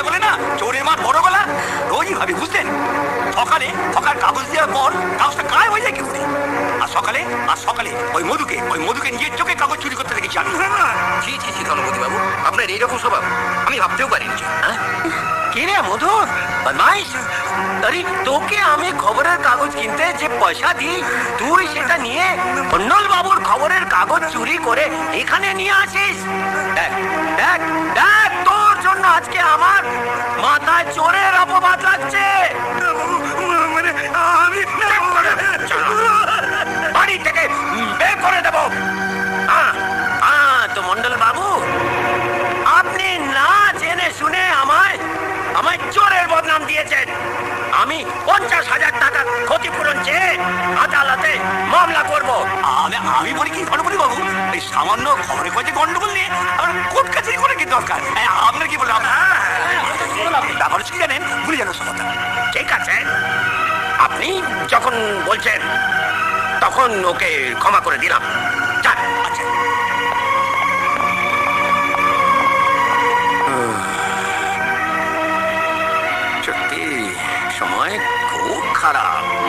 চোরের মা বড় গলা? রোজই ভাবি বুঝলেন? সকালে সকাল কাগজ দেওয়ার পর কাগজটা গায়ে হয়ে যায় কি করে আর সকালে আর সকালে ওই মধুকে ওই মধুকে নিজের চোখে কাগজ চুরি করতে দেখেছি আমি। জি জি জি ধনপতি বাবু আপনার এইরকম স্বভাব আমি ভাবতেও পারিনি হ্যাঁ? কে রে মধুর? বদমাইশ। আরে তোকে আমি খবরের কাগজ কিনতে যে পয়সা দিই তুই সেটা নিয়ে মন্ডল বাবুর খবরের কাগজ চুরি করে এখানে নিয়ে আসিস? লাগছে মানে আমি বাড়ি থেকে বের করে দেবো। হ্যাঁ হ্যাঁ তো মন্ডল বাবু আপনি না জেনে শুনে আমায় আমায় চোরের বদনাম দিয়েছেন। আমি পঞ্চাশ হাজার টাকা ক্ষতিপূরণ চেয়ে আদালতে মামলা করব। আমি আমি বলি কি ধনপতি বাবু? এই সামান্য খবরে কয়েছে গন্ডগোল নিয়ে আমার কোর্ট কাছারি করে কি দরকার? এই, আপনার কি বললাম ব্যাপার হচ্ছে কি জানেন ভুলে যেন সমতা ঠিক আছে। আপনি যখন বলছেন, তখন ওকে ক্ষমা করে দিলাম। আচ্ছা। সত্যি, সময় খুব খারাপ।